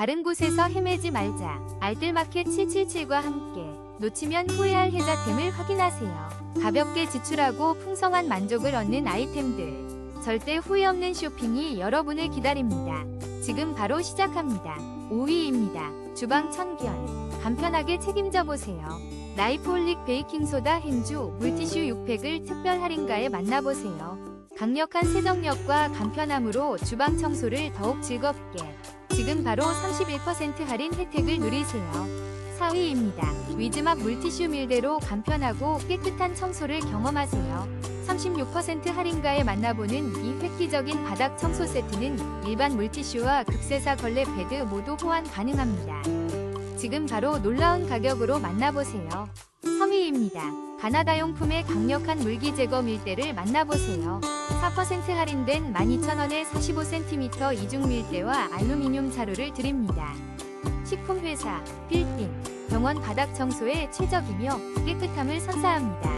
다른 곳에서 헤매지 말자. 알뜰마켓 777과 함께 놓치면 후회할 혜자템을 확인하세요. 가볍게 지출하고 풍성한 만족을 얻는 아이템들. 절대 후회 없는 쇼핑이 여러분을 기다립니다. 지금 바로 시작합니다. 5위입니다. 주방 청결. 간편하게 책임져 보세요. 나이프홀릭 베이킹소다 행주 물티슈 6팩을 특별 할인가에 만나보세요. 강력한 세정력과 간편함으로 주방 청소를 더욱 즐겁게. 지금 바로 31% 할인 혜택을 누리세요. 4위입니다. 위즈막 물티슈 밀대로 간편하고 깨끗한 청소를 경험하세요. 36% 할인가에 만나보는 이 획기적인 바닥 청소 세트는 일반 물티슈와 극세사 걸레 패드 모두 호환 가능합니다. 지금 바로 놀라운 가격으로 만나보세요. 3위입니다. 가나다 용품의 강력한 물기 제거 밀대를 만나보세요. 4% 할인된 12,000원에 45cm 이중 밀대와 알루미늄 자루를 드립니다. 식품회사, 빌딩, 병원 바닥 청소에 최적이며 깨끗함을 선사합니다.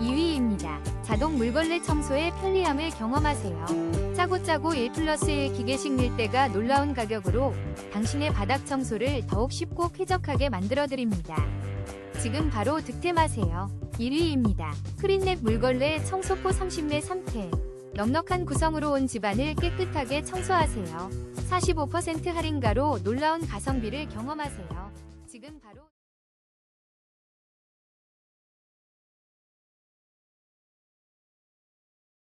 2위입니다. 자동 물걸레 청소의 편리함을 경험하세요. 짜고짜고 1 플러스 1 기계식 밀대가 놀라운 가격으로 당신의 바닥 청소를 더욱 쉽고 쾌적하게 만들어드립니다. 지금 바로 득템하세요. 1위입니다. 크린랩 물걸레 청소포 30매 3회. 넉넉한 구성으로 온 집안을 깨끗하게 청소하세요. 45% 할인가로 놀라운 가성비를 경험하세요. 지금 바로